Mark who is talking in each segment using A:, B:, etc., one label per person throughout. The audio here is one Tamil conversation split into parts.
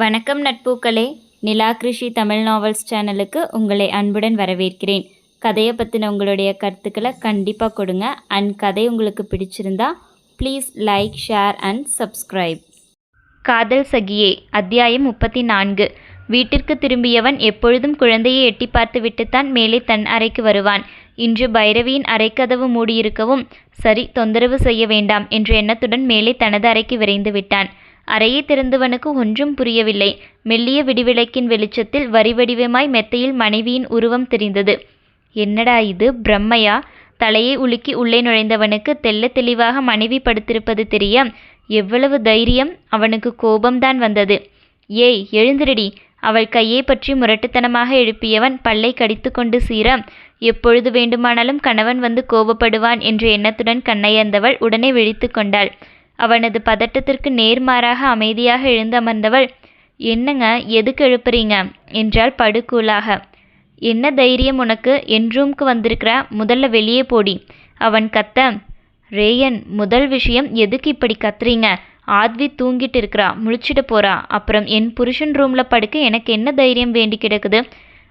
A: வணக்கம் நட்பூக்களே. நிலா கிருஷி தமிழ் நாவல்ஸ் சேனலுக்கு உங்களை அன்புடன் வரவேற்கிறேன். கதையை பற்றின உங்களுடைய கருத்துக்களை கண்டிப்பாக கொடுங்க. அண்ட் கதை உங்களுக்கு பிடிச்சிருந்தா please like share and subscribe காதல் சகியே அத்தியாயம் முப்பத்தி நான்கு வீட்டிற்கு திரும்பியவன் எப்பொழுதும் குழந்தையை எட்டி பார்த்துவிட்டுத்தான் மேலே தன் அறைக்கு வருவான். இன்று பைரவியின் அறைக்கதவு மூடியிருக்கவும் சரி தொந்தரவு செய்ய வேண்டாம் என்ற எண்ணத்துடன் மேலே தனது அறைக்கு விரைந்து விட்டான். அறையை திறந்தவனுக்கு ஒன்றும் புரியவில்லை. மெல்லிய விடிவிளக்கின் வெளிச்சத்தில் வரி வடிவமாய் மெத்தையில் மனைவியின் உருவம் தெரிந்தது. என்னடா இது பிரம்மையா? தலையை உலுக்கி உள்ளே நுழைந்தவனுக்கு தெள்ள தெளிவாக மனைவி படுத்திருப்பது தெரிய? எவ்வளவு தைரியம் அவனுக்கு கோபம்தான் வந்தது. ஏய் எழுந்திருடி. அவள் கையை பற்றி முரட்டுத்தனமாக எழுப்பியவன் பல்லை கடித்துக்கொண்டு சீர எப்பொழுது வேண்டுமானாலும் கணவன் வந்து கோபப்படுவான் என்ற எண்ணத்துடன் கண்ணயர்ந்தவள் உடனே விழித்து கொண்டாள். அவனது பதட்டத்திற்கு நேர்மாறாக அமைதியாக எழுந்து அமர்ந்தவள் என்னங்க எதுக்கு எழுப்புறீங்க? என்றாள் படுகூலாக. என்ன தைரியம் உனக்கு? என் ரூம்க்கு வந்திருக்கிற? முதல்ல வெளியே போடி. அவன் கத்த ரேயன் முதல் விஷயம் எதுக்கு இப்படி கத்துறீங்க? ஆத்வி தூங்கிட்டு இருக்கிறா முழிச்சிட்டு போறா. அப்புறம் என் புருஷன் ரூம்ல படுக்க எனக்கு என்ன தைரியம் வேண்டி கிடக்குது?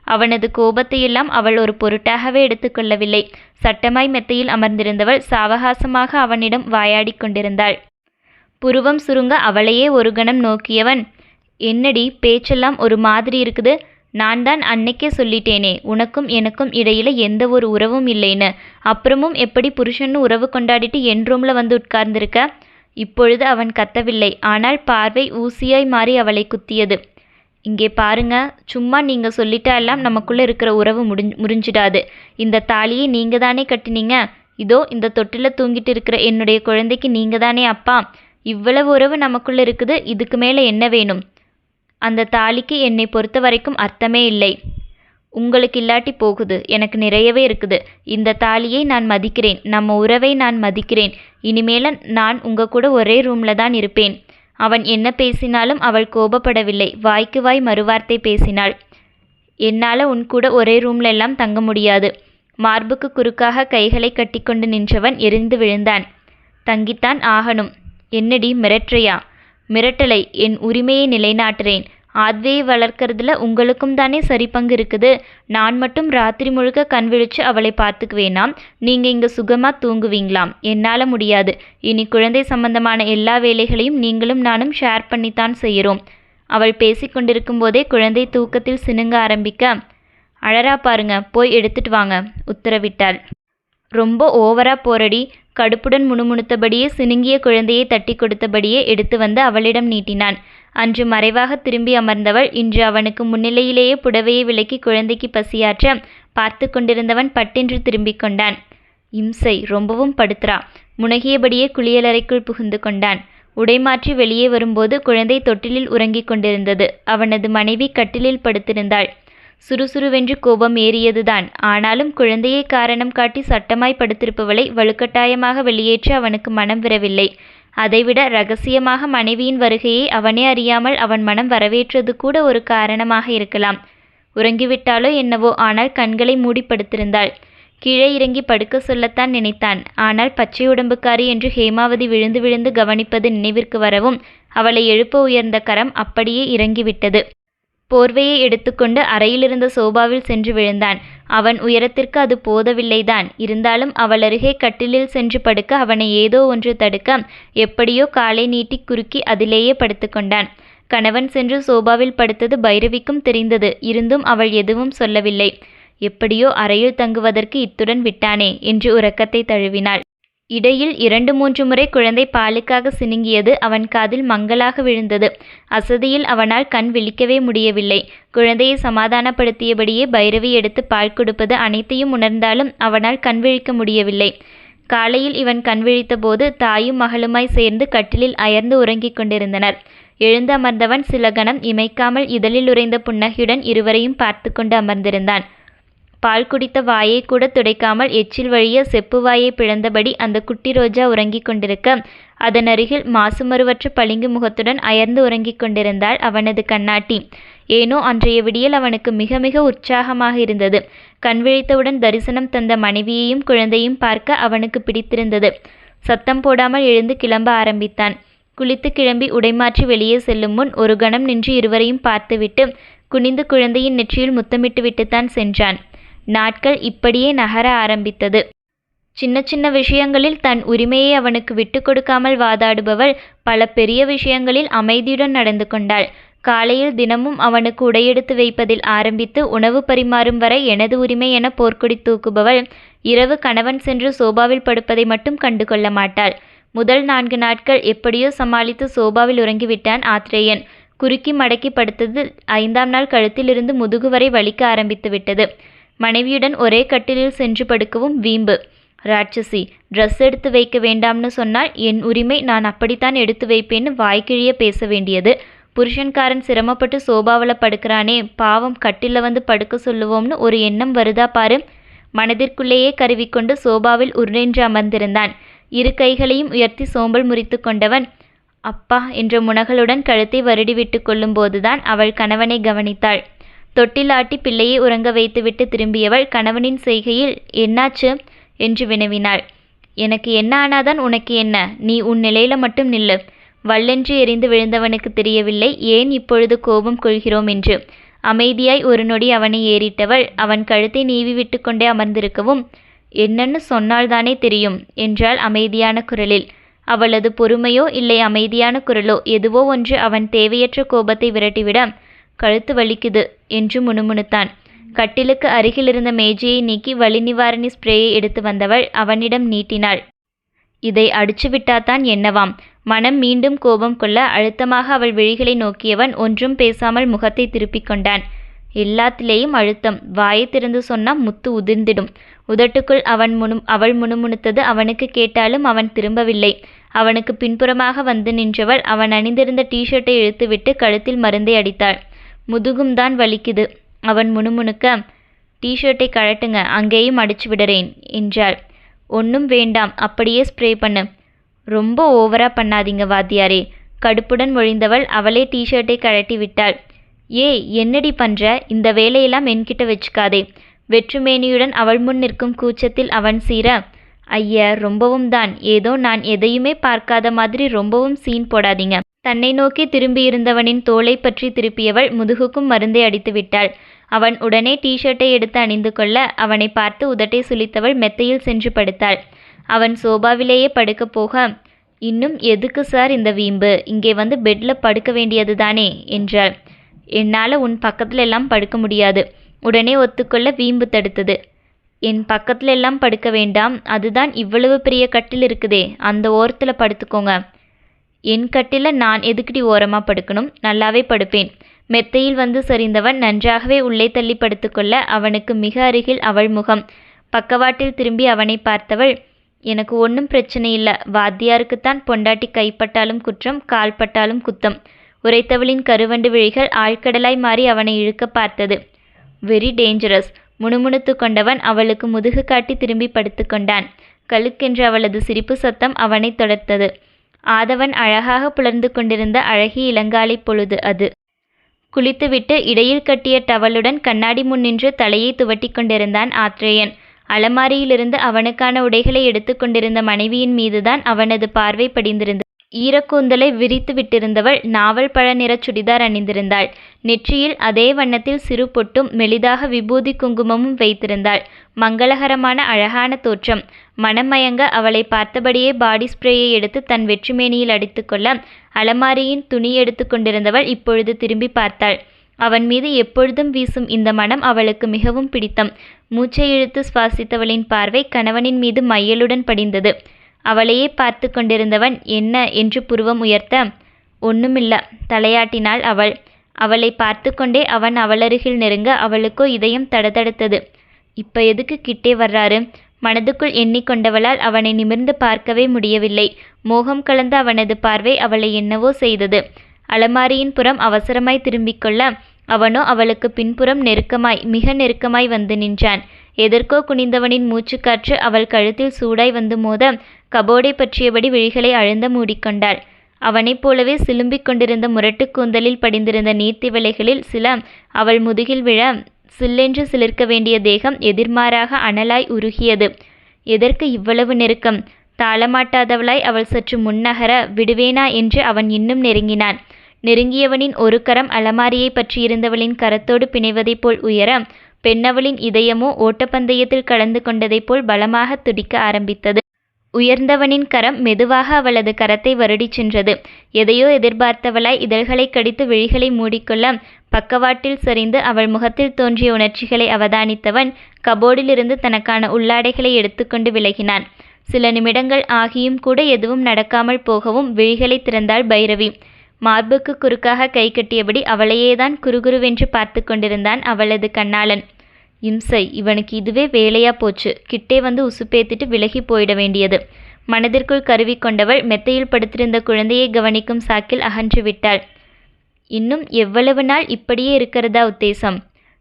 A: அவனது கோபத்தையெல்லாம் அவள் ஒரு பொருட்டாகவே எடுத்துக்கொள்ளவில்லை. சட்டமாய் மெத்தையில் அமர்ந்திருந்தவள் சாவகாசமாக அவனிடம் வாயாடி கொண்டிருந்தாள். புருவம் சுருங்க அவளையே ஒரு கணம் நோக்கியவன். என்னடி பேச்செல்லாம் ஒரு மாதிரி இருக்குது. நான் தான் அன்னைக்கே சொல்லிட்டேனே உனக்கும் எனக்கும் இடையில எந்த ஒரு உறவும் இல்லைன்னு. அப்புறமும் எப்படி புருஷன்னு உறவு கொண்டாடிட்டு என் ரூம்ல வந்து உட்கார்ந்திருக்க? இப்பொழுது அவன் கத்தவில்லை. ஆனால் பார்வை ஊசியாய் மாறி அவளை குத்தியது. இங்கே பாருங்க சும்மா நீங்க சொல்லிட்டா எல்லாம் நமக்குள்ள இருக்கிற உறவு முடிஞ் முறிஞ்சிடாது. இந்த தாலியை நீங்க தானே கட்டினீங்க? இதோ இந்த தொட்டில தூங்கிட்டு இருக்கிற என்னுடைய குழந்தைக்கு நீங்க தானே அப்பா? இவ்வளவு உறவு நமக்குள்ள இருக்குது இதுக்கு மேலே என்ன வேணும்? அந்த தாலிக்கு என்னை பொறுத்த வரைக்கும் அர்த்தமே இல்லை. உங்களுக்கு இல்லாட்டி போகுது எனக்கு நிறையவே இருக்குது. இந்த தாலியை நான் மதிக்கிறேன் நம்ம உறவை நான் மதிக்கிறேன். இனிமேல நான் உங்க கூட ஒரே ரூம்ல தான் இருப்பேன். அவன் என்ன பேசினாலும் அவள் கோபப்படவில்லை. வாய்க்கு வாய் மறுவார்த்தை பேசினாள். என்னால் உன் கூட ஒரே ரூம்ல எல்லாம் தங்க முடியாது. மார்புக்கு குறுக்காக கைகளை கட்டிக்கொண்டு நின்றவன் எரிந்து விழுந்தான். தங்கித்தான் ஆகணும். என்னடி மிரட்டுறியா? மிரட்டலை என் உரிமையை நிலைநாட்டுறேன். ஆத்வேயை வளர்க்கறதுல உங்களுக்கும் தானே சரி பங்கு இருக்குது. நான் மட்டும் ராத்திரி முழுக்க கண் விழிச்சு அவளை பார்த்துக்குவேனாம் நீங்கள் இங்கே சுகமாக தூங்குவீங்களாம். என்னால் முடியாது. இனி குழந்தை சம்பந்தமான எல்லா வேலைகளையும் நீங்களும் நானும் ஷேர் பண்ணித்தான் செய்கிறோம் அவள் பேசிக்கொண்டிருக்கும் போதே குழந்தை தூக்கத்தில் சினுங்க ஆரம்பிக்க அழறா பாருங்க போய் எடுத்துட்டு வாங்க உத்தரவிட்டாள். ரொம்ப ஓவரா போரடி கடுப்புடன் முணுமுணுத்தபடியே சினுங்கிய குழந்தையை தட்டி கொடுத்தபடியே எடுத்து வந்து அவளிடம் நீட்டினான். அன்று மறைவாக திரும்பி அமர்ந்தவள் இன்று அவனுக்கு முன்னிலையிலேயே புடவையை விலக்கி குழந்தைக்கு பசியாற்ற பார்த்து கொண்டிருந்தவன் பட்டென்று திரும்பிக் கொண்டான். இம்சை ரொம்பவும் படுத்துறா. முனகியபடியே குளியலறைக்குள் புகுந்து கொண்டான். உடைமாற்றி வெளியே வரும்போது குழந்தை தொட்டிலில் உறங்கிக் கொண்டிருந்தது. அவனது மனைவி கட்டிலில் படுத்திருந்தாள். சுறுசுறுவென்று கோபம் ஏறியதுதான். ஆனாலும் குழந்தையை காரணம் காட்டி சட்டமாய் படுத்திருப்பவளை வலுக்கட்டாயமாக வெளியேற்ற அவனுக்கு மனம் விரவில்லை. அதைவிட ரகசியமாக மனைவியின் வருகையை அவனே அறியாமல் அவன் மனம் வரவேற்றது கூட ஒரு காரணமாக இருக்கலாம். உறங்கிவிட்டாலோ என்னவோ ஆனால் கண்களை மூடி படுத்திருந்தாள் கீழே இறங்கி படுக்க சொல்லத்தான் நினைத்தான். ஆனால் பச்சை உடம்புக்காரி என்று ஹேமாவதி விழுந்து விழுந்து கவனிப்பது நினைவிற்கு வரவும் அவளை எழுப்ப உயர்ந்த கரம் அப்படியே இறங்கிவிட்டது. போர்வையை எடுத்துக்கொண்டு அறையிலிருந்த சோபாவில் சென்று விழுந்தான். அவன் உயரத்திற்கு அது போதவில்லைதான். இருந்தாலும் அவள் அருகே கட்டிலில் சென்று படுக்க அவனை ஏதோ ஒன்று தடுக்க எப்படியோ காலை நீட்டி குறுக்கி அதிலேயே படுத்துக்கொண்டான் கணவன் சென்று சோபாவில் படுத்தது பைரவிக்கும் தெரிந்தது. இருந்தும் அவள் எதுவும் சொல்லவில்லை. எப்படியோ அறையில் தங்குவதற்கு இத்துடன் விட்டானே என்று உறக்கத்தை தழுவினாள். இடையில் இரண்டு மூன்று முறை குழந்தை பாலுக்காக சினுங்கியது அவன் காதில் மங்கலாக விழுந்தது. அசதியில் அவனால் கண் விழிக்கவே முடியவில்லை. குழந்தையை சமாதானப்படுத்தியபடியே பைரவி எடுத்து பால் கொடுப்பது அனைத்தையும் உணர்ந்தாலும் அவனால் கண் விழிக்க முடியவில்லை. காலையில் இவன் கண் விழித்தபோது தாயும் மகளுமாய் சேர்ந்து கட்டிலில் அயர்ந்து உறங்கிக் கொண்டிருந்தனர். எழுந்து அமர்ந்தவன் சில கணம் இமைக்காமல் இதழில் உறைந்த புன்னகையுடன் இருவரையும் பார்த்து கொண்டு அமர்ந்திருந்தான். பால் குடித்த வாயை கூட துடைக்காமல் எச்சில் வழிய செப்பு வாயை பிளந்தபடி அந்த குட்டி ரோஜா உறங்கிக் கொண்டிருக்க அதன் அருகில் மாசுமருவற்ற பளிங்கு முகத்துடன் அயர்ந்து உறங்கிக் கொண்டிருந்தாள் அவனது கண்ணாட்டி. ஏனோ அன்றைய விடியல் அவனுக்கு மிக மிக உற்சாகமாக இருந்தது. கண் விழித்தவுடன் தரிசனம் தந்த மனைவியையும் குழந்தையும் பார்க்க அவனுக்கு பிடித்திருந்தது. சத்தம் போடாமல் எழுந்து கிளம்ப ஆரம்பித்தான். குளித்து கிளம்பி உடைமாற்றி வெளியே செல்லும் முன் ஒரு கணம் நின்று இருவரையும் பார்த்துவிட்டு குனிந்து குழந்தையின் நெற்றியில் முத்தமிட்டு விட்டுத்தான் சென்றான். நாட்கள் இப்படியே நகர ஆரம்பித்தது. சின்ன சின்ன விஷயங்களில் தன் உரிமையை அவனுக்கு விட்டு கொடுக்காமல் வாதாடுபவள் பல பெரிய விஷயங்களில் அமைதியுடன் நடந்து கொண்டாள். காலையில் தினமும் அவனுக்கு உடையெடுத்து வைப்பதில் ஆரம்பித்து உணவு பரிமாறும் வரை எனது உரிமை என போர்க்கொடி தூக்குபவள் இரவு கணவன் சென்று சோபாவில் படுப்பதை மட்டும் கண்டு கொள்ள மாட்டாள். முதல் நான்கு நாட்கள் எப்படியோ சமாளித்து சோபாவில் உறங்கிவிட்டான் ஆத்ரேயன். குறுக்கி மடக்கி படுத்தது ஐந்தாம் நாள் கழுத்திலிருந்து முதுகு வரை வலிக்க ஆரம்பித்து விட்டது. மனைவியுடன் ஒரே கட்டிலில் சென்று படுக்கவும் வீம்பு. ராட்சசி ட்ரெஸ் எடுத்து வைக்க வேண்டாம்னு சொன்னால் என் உரிமை நான் அப்படித்தான் எடுத்து வைப்பேன்னு வாய்க்கிழிய பேச வேண்டியது. புருஷன்காரன் சிரமப்பட்டு சோபாவில் படுக்கிறானே பாவம் கட்டில வந்து படுக்க சொல்லுவோம்னு ஒரு எண்ணம் வருதா பாரு மனதிற்குள்ளேயே கருவிக்கொண்டு சோபாவில் உருண்டென்று அமர்ந்திருந்தான். இரு கைகளையும் உயர்த்தி சோம்பல் முறித்து கொண்டவன். அப்பா என்ற முனகளுடன் கழுத்தை வருடிவிட்டு கொள்ளும்போதுதான் அவள் கணவனை கவனித்தாள். தொட்டிலாட்டி பிள்ளையை உறங்க வைத்துவிட்டு திரும்பியவள் கணவனின் செய்கையில் என்னாச்சு என்று வினவினாள். எனக்கு என்ன ஆனாதான் உனக்கு என்ன? நீ உன் நிலையில மட்டும் நில்லு. வல்லென்று எரிந்து விழுந்தவனுக்கு தெரியவில்லை. ஏன் இப்பொழுது கோபம் கொள்கிறோம் என்று அமைதியாய் ஒரு நொடி அவனை ஏறிட்டவள் அவன் கழுத்தை நீவி விட்டு கொண்டே அமர்ந்திருக்கவும் என்னன்னு சொன்னால்தானே தெரியும் என்றாள் அமைதியான குரலில். அவளது பொறுமையோ இல்லை அமைதியான குரலோ எதுவோ ஒன்று அவன் தேவையற்ற கோபத்தை விரட்டிவிட கழுத்து வலிக்குது என்று முணுமுணுத்தான். கட்டிலுக்கு அருகில் இருந்த மேஜையை நீக்கி வலி நிவாரணி ஸ்ப்ரேயை எடுத்து வந்தவள் அவனிடம் நீட்டினாள். இதை அடிச்சு விட்டாதான் என்னவாம்? மனம் மீண்டும் கோபம் கொள்ள அழுத்தமாக அவள் விழிகளை நோக்கியவன் ஒன்றும் பேசாமல் முகத்தை திருப்பிக் கொண்டான். எல்லாத்திலேயும் அழுத்தம். வாயை திறந்து சொன்னால் முத்து உதிர்ந்திடும். உதட்டுக்குள் அவன் முனு அவள் முணுமுணுத்தது அவனுக்கு கேட்டாலும் அவன் திரும்பவில்லை. அவனுக்கு பின்புறமாக வந்து நின்றவள் அவன் அணிந்திருந்த டீஷர்ட்டை இழுத்துவிட்டு கழுத்தில் மருந்தை அடித்தாள். முதுகும் தான் வலிக்குது. அவன் முணுமுணுக்க டீஷர்ட்டை கழட்டுங்க அங்கேயும் அடிச்சு விடுறேன் என்றாள். ஒன்றும் வேண்டாம் அப்படியே ஸ்ப்ரே பண்ணு. ரொம்ப ஓவரா பண்ணாதீங்க வாத்தியாரே. கடுப்புடன் மொழிந்தவள் அவளே டீஷர்ட்டை கழட்டி விட்டாள். ஏய் என்னடி பண்ற? இந்த வேலையெல்லாம் என்கிட்ட வச்சுக்காதே. வெற்றுமேனியுடன் அவள் முன் நிற்கும் கூச்சத்தில் அவன் சீர ஐய ரொம்பவும் தான் ஏதோ நான் எதையுமே பார்க்காத மாதிரி ரொம்பவும் சீன் போடாதீங்க. தன்னை நோக்கி திரும்பியிருந்தவனின் தோலை பற்றி திருப்பியவள் முதுகுக்கும் மருந்தை அடித்து விட்டாள் அவன் உடனே டீஷர்ட்டை எடுத்து அணிந்து கொள்ள அவனை பார்த்து உதட்டை சுளித்தவள் மெத்தையில் சென்று படுத்தாள். அவன் சோபாவிலேயே படுக்கப் போக இன்னும் எதுக்கு சார் இந்த வீம்பு? இங்கே வந்து பெட்டில் படுக்க வேண்டியது தானே என்றாள். என்னால் உன் பக்கத்துல எல்லாம் படுக்க முடியாது. உடனே ஒத்துக்கொள்ள வீம்பு தடுத்தது. என் பக்கத்துல எல்லாம் படுக்க வேண்டாம். அதுதான் இவ்வளவு பெரிய கட்டில் இருக்குதே. அந்த ஓரத்தில் படுத்துக்கோங்க. என் கட்டில நான் எதுக்குடி ஓரமாக படுக்கணும்? நல்லாவே படுப்பேன். மெத்தையில் வந்து சரிந்தவன் நன்றாகவே உள்ளே தள்ளி படுத்துக்கொள்ள அவனுக்கு மிக அருகில் அவள் முகம். பக்கவாட்டில் திரும்பி அவனை பார்த்தவள் எனக்கு ஒன்றும் பிரச்சனை இல்லை. வாத்தியாருக்குத்தான் பொண்டாட்டி கைப்பட்டாலும் குற்றம் கால்பட்டாலும் குத்தம். உரைத்தவளின் கருவண்டு விழிகள் ஆழ்கடலாய் மாறி அவனை இழுக்க பார்த்தது. வெரி டேஞ்சரஸ் முணுமுணுத்து கொண்டவன் அவளுக்கு முதுகு காட்டி திரும்பி படுத்துக்கொண்டான் கழுக்கென்று அவளது சிரிப்பு சத்தம் அவனை தொடர்த்தது. ஆதவன் அழகாக புலர்ந்து கொண்டிருந்த அழகி இளங்காலை பொழுது அது. குளித்துவிட்டு இடையில் கட்டிய டவலுடன் கண்ணாடி முன் நின்று தலையை துவட்டி கொண்டிருந்தான் ஆத்ரேயன். அலமாரியிலிருந்து அவனுக்கான உடைகளை எடுத்து கொண்டிருந்த மனைவியின் மீதுதான் அவனது பார்வை படிந்திருந்தது. ஈரக்கூந்தலை விரித்து விட்டிருந்தவள் நாவல் பழ நிற சுடிதார் அணிந்திருந்தாள். நெற்றியில் அதே வண்ணத்தில் சிறு பொட்டும் மெலிதாக விபூதி குங்குமமும் வைத்திருந்தாள். மங்களகரமான அழகான தோற்றம். மனமயங்க அவளை பார்த்தபடியே பாடி ஸ்ப்ரேயை எடுத்து தன் வெற்றுமேனியில் அடித்துக்கொள்ள அலமாரியின் துணி எடுத்து கொண்டிருந்தவள் இப்பொழுது திரும்பி பார்த்தாள். அவன் மீது எப்பொழுதும் வீசும் இந்த மனம் அவளுக்கு மிகவும் பிடித்தம். மூச்சை இழுத்து சுவாசித்தவளின் பார்வை கணவனின் மீது மையலுடன் படிந்தது. அவளையே பார்த்து கொண்டிருந்தவன் என்ன என்று புருவம் உயர்த்த ஒண்ணுமில்ல தலையாட்டினாள் அவள். அவளை பார்த்து கொண்டே அவன் அவளருகில் நெருங்க அவளுக்கோ இதயம் தடதடுத்தது. இப்ப எதுக்கு கிட்டே வர்றாரு? மனதுக்குள் எண்ணிக்கொண்டவளால் அவனை நிமிர்ந்து பார்க்கவே முடியவில்லை. மோகம் கலந்த அவனது பார்வை அவளை என்னவோ செய்தது. அலமாரியின் புறம் அவசரமாய் திரும்பிக் கொள்ள அவனோ அவளுக்கு பின்புறம் நெருக்கமாய் மிக நெருக்கமாய் வந்து நின்றான். எதற்கோ குனிந்தவனின் மூச்சுக்காற்று அவள் கழுத்தில் சூடாய் வந்து மோத கபோர்டை பற்றியபடி விழிகளை அழுந்த மூடிக்கொண்டாள் அவனைப் போலவே சிலும்பிக் கொண்டிருந்த முரட்டு கூந்தலில் படிந்திருந்த நீர்த்திவளைகளில் சில அவள் முதுகில் விழ சில்லென்று சிலிர்க்க வேண்டிய தேகம் எதிர்மாறாக அனலாய் உருகியது. எதற்கு இவ்வளவு நெருக்கம்? தாளமாட்டாதவளாய் அவள் சற்று முன்னகர விடுவேனா? என்று அவன் இன்னும் நெருங்கினான். நெருங்கியவனின் ஒரு கரம் அலமாரியை பற்றியிருந்தவளின் கரத்தோடு பிணைவதைப் போல் உயர பெண்ணவளின் இதயமோ ஓட்டப்பந்தயத்தில் கலந்து கொண்டதைப் போல் பலமாக துடிக்க ஆரம்பித்தது. உயர்ந்தவனின் கரம் மெதுவாக அவளது கரத்தை வருடிச் சென்றது. எதையோ எதிர்பார்த்தவளாய் இதழ்களை கடித்து விழிகளை மூடிக்கொள்ள பக்கவாட்டில் சரிந்து அவள் முகத்தில் தோன்றிய உணர்ச்சிகளை அவதானித்தவன் கபோர்டிலிருந்து தனக்கான உள்ளாடைகளை எடுத்துக்கொண்டு விலகினான். சில நிமிடங்கள் ஆகியும் கூட எதுவும் நடக்காமல் போகவும் விழிகளை திறந்தாள் பைரவி. மார்புக்கு குறுக்காக கை கட்டியபடி அவளையேதான் குறுகுருவென்று பார்த்து கொண்டிருந்தான் அவளது கண்ணாளன். இம்சை. இவனுக்கு இதுவே வேலையா போச்சு. கிட்டே வந்து உசுப்பேத்திட்டு விலகி போயிட வேண்டியது. மனதிற்குள் கருவி கொண்டவள் மெத்தையில் படுத்திருந்த குழந்தையை கவனிக்கும் சாக்கில் அகன்று விட்டாள். இன்னும் எவ்வளவு நாள் இப்படியே இருக்கிறதா உத்தேசம்?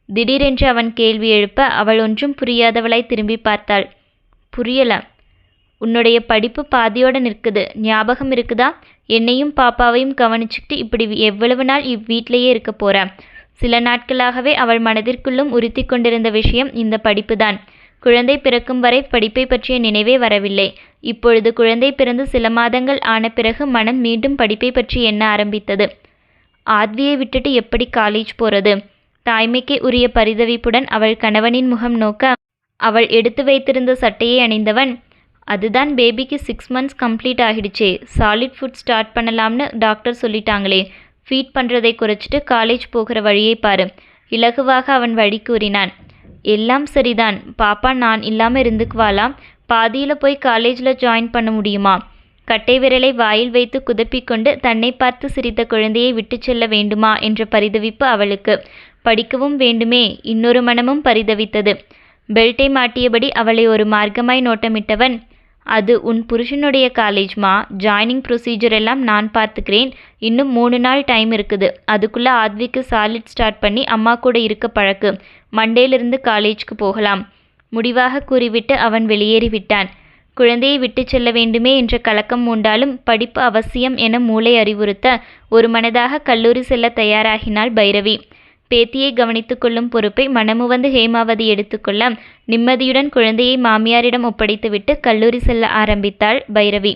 A: திடீரென்று அவன் கேள்வி எழுப்ப அவள் ஒன்றும் புரியாதவளாய் திரும்பி பார்த்தாள். புரியல. உன்னுடைய படிப்பு பாதியோட நிற்குது. ஞாபகம் இருக்குதா? என்னையும் பாப்பாவையும் கவனிச்சுக்கிட்டு இப்படி எவ்வளவு நாள் இவ்வீட்டிலேயே இருக்க போற? சில நாட்களாகவே அவள் மனதிற்குள்ளும் உறுத்தி கொண்டிருந்த விஷயம் இந்த படிப்புதான். குழந்தை பிறக்கும் வரை படிப்பை பற்றிய நினைவே வரவில்லை. இப்பொழுது குழந்தை பிறந்து சில மாதங்கள் ஆன பிறகு மனம் மீண்டும் படிப்பை பற்றி எண்ண ஆரம்பித்தது. ஆத்வியை விட்டுட்டு எப்படி காலேஜ் போறது? தாய்மைக்கே உரிய பரிதவிப்புடன் அவள் கணவனின் முகம் நோக்க அவள் எடுத்து வைத்திருந்த சட்டையை அணிந்தவன் அதுதான் பேபிக்கு சிக்ஸ் மந்த்ஸ் கம்ப்ளீட் ஆகிடுச்சே. சாலிட் ஃபுட் ஸ்டார்ட் பண்ணலாம்னு டாக்டர் சொல்லிட்டாங்களே. ஃபீட் பண்ணுறதை குறைச்சிட்டு காலேஜ் போகிற வழியை பாரு. இலகுவாக அவன் வழி கூறினான். எல்லாம் சரிதான். பாப்பா நான் இல்லாமல் இருந்துக்குவாளாம். பாதியில் போய் காலேஜில் ஜாயின் பண்ண முடியுமா? கட்டை விரலை வாயில் வைத்து குதப்பிக்கொண்டு தன்னை பார்த்து சிரித்த குழந்தையை விட்டு செல்ல வேண்டுமா? என்ற பரிதவிப்பு அவளுக்கு. படிக்கவும் வேண்டுமே. இன்னொரு மனமும் பரிதவித்தது. பெல்ட்டை மாட்டியபடி அவளை ஒரு மார்க்கமாய் நோட்டமிட்டவன் அது உன் புருஷனுடைய காலேஜ்மா ஜாயினிங் ப்ரொசீஜர் எல்லாம் நான் பார்த்துக்கிறேன். இன்னும் மூணு நாள் டைம் இருக்குது. அதுக்குள்ளே ஆத்விக்கு சாலிட் ஸ்டார்ட் பண்ணி அம்மா கூட இருக்க பழக்கு. மண்டேலிருந்து காலேஜ்க்கு போகலாம். முடிவாக கூறிவிட்டு அவன் வெளியேறி விட்டான். குழந்தையை விட்டுச் செல்ல வேண்டுமே என்ற கலக்கம் உண்டாலும் படிப்பு அவசியம் என மூளை அறிவுறுத்த ஒரு மனதாக கல்லூரி செல்ல தயாராகினாள் பைரவி. பேத்தியை கவனித்துக்கொள்ளும் பொறுப்பை மனமுவந்து ஹேமாவதி எடுத்துக்கொள்ள நிம்மதியுடன் குழந்தையை மாமியாரிடம் ஒப்படைத்துவிட்டு கல்லூரி செல்ல ஆரம்பித்தாள் பைரவி.